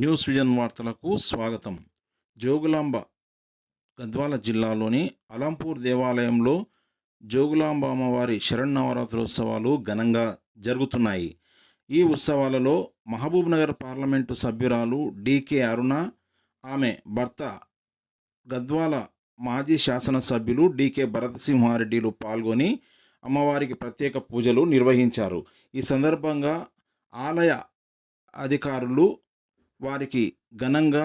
News vision వార్తలకు స్వాగతం. జోగులాంబ గద్వాల జిల్లాలోని అలంపూర్ దేవాలయంలో జోగులాంబ అమ్మవారి శరన్నవరాత్రోత్సవాలు ఘనంగా జరుగుతున్నాయి. ఈ ఉత్సవాలలో మహబూబ్ నగర్ పార్లమెంటు సభ్యురాలు డికే అరుణ ఆమె భర్త గద్వాల మాజీ శాసనసభ్యులు డికే భరతసింహారెడ్డిలు పాల్గొని అమ్మవారికి ప్రత్యేక పూజలు నిర్వహించారు. ఈ సందర్భంగా ఆలయ అధికారులు వారికి ఘనంగా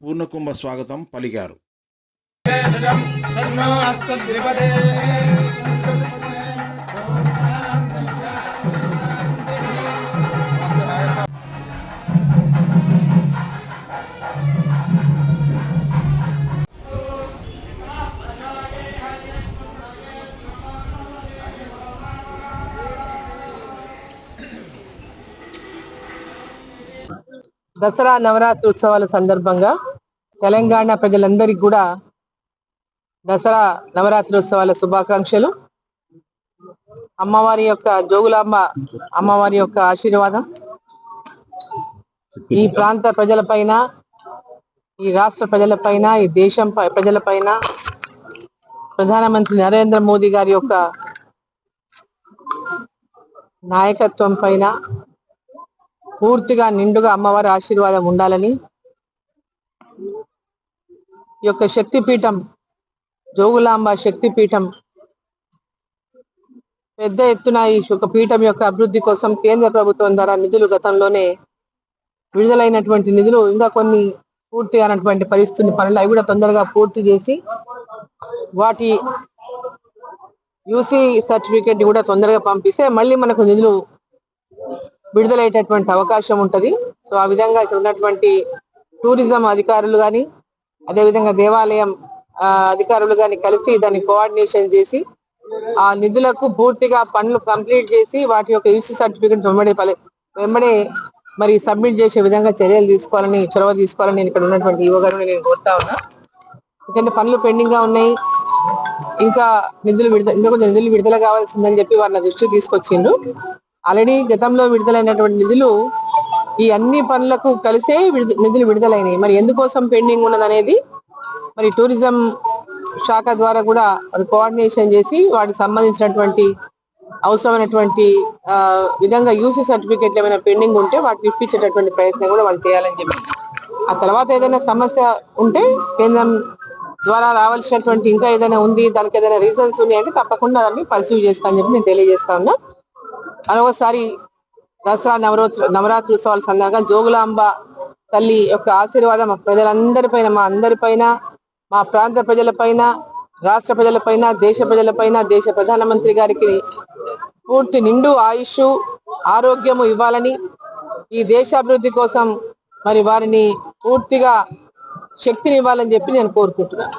పూర్ణకుంభ స్వాగతం పలికారు. దసరా నవరాత్రి ఉత్సవాల సందర్భంగా తెలంగాణ ప్రజలందరికీ కూడా దసరా నవరాత్రి ఉత్సవాల శుభాకాంక్షలు. అమ్మవారి యొక్క జోగులాంబ అమ్మవారి యొక్క ఆశీర్వాదం. ఈ ప్రాంత ప్రజలపైన ఈ రాష్ట్ర ప్రజలపైన ఈ దేశం ప్రజలపైన ప్రధానమంత్రి నరేంద్ర మోదీ గారి యొక్క నాయకత్వం పైన పూర్తిగా నిండుగా అమ్మవారి ఆశీర్వాదం ఉండాలని ఈ యొక్క శక్తిపీఠం జోగులాంబ శక్తిపీఠం పెద్ద ఎత్తున ఈ యొక్క పీఠం యొక్క అభివృద్ధి కోసం కేంద్ర ప్రభుత్వం ద్వారా నిధులు గతంలోనే విడుదలైనటువంటి నిధులు ఇంకా కొన్ని పూర్తి అయినటువంటి పరిస్థితి పనులు అవి కూడా తొందరగా పూర్తి చేసి వాటి యూసీ సర్టిఫికేట్ కూడా తొందరగా పంపిస్తే మళ్ళీ మనకు నిధులు విడుదలయ్యేటటువంటి అవకాశం ఉంటుంది. సో ఆ విధంగా ఇక్కడ ఉన్నటువంటి టూరిజం అధికారులు కానీ అదేవిధంగా దేవాలయం అధికారులు కానీ కలిసి దాన్ని కోఆర్డినేషన్ చేసి ఆ నిధులకు పూర్తిగా పనులు కంప్లీట్ చేసి వాటి యొక్క యూసీ సర్టిఫికెట్ వెంబడి పలి- వెంబడే మరి సబ్మిట్ చేసే విధంగా చర్యలు తీసుకోవాలని చొరవ తీసుకోవాలని నేను ఇక్కడ ఉన్నటువంటి యువ గారిని నేను కోరుతా ఉన్నా. ఎందుకంటే పనులు పెండింగ్గా ఉన్నాయి. ఇంకా నిధులు విడుదల ఇంకా కొంచెం నిధులు విడుదల కావాల్సిందని చెప్పి వారిని దృష్టికి తీసుకొచ్చిండు ఆల్రెడీ గతంలో విడుదలైనటువంటి నిధులు ఈ అన్ని పనులకు కలిసే విడుద- నిధులు విడుదలైనాయి. మరి ఎందుకోసం పెండింగ్ ఉన్నదనేది మరి టూరిజం శాఖ ద్వారా కూడా మరి కోఆర్డినేషన్ చేసి వాటికి సంబంధించినటువంటి అవసరమైనటువంటి విధంగా యూసీ సర్టిఫికేట్ ఏమైనా పెండింగ్ ఉంటే వాటిని ఇప్పించేటటువంటి ప్రయత్నం కూడా వాళ్ళు చేయాలని చెప్పి ఆ తర్వాత ఏదైనా సమస్య ఉంటే కేంద్రం ద్వారా రావాల్సినటువంటి ఇంకా ఏదైనా ఉంది దానికి ఏదైనా రీజన్స్ ఉన్నాయి అంటే తప్పకుండా దాన్ని పర్సీవ్ చేస్తా అని చెప్పి నేను తెలియజేస్తా ఉన్నా. మరొకసారి దసరా నవరోత్సవ నవరాత్రి ఉత్సవాల సందర్భంగా జోగులాంబ తల్లి యొక్క ఆశీర్వాదం మా ప్రజలందరిపైన మా అందరిపైన మా ప్రాంత ప్రజలపైన రాష్ట్ర ప్రజలపైన దేశ ప్రజలపైన దేశ ప్రధానమంత్రి గారికి పూర్తి నిండు ఆయుష్ ఆరోగ్యము ఇవ్వాలని ఈ దేశాభివృద్ధి కోసం మరి వారిని పూర్తిగా శక్తిని ఇవ్వాలని చెప్పి నేను కోరుకుంటున్నాను.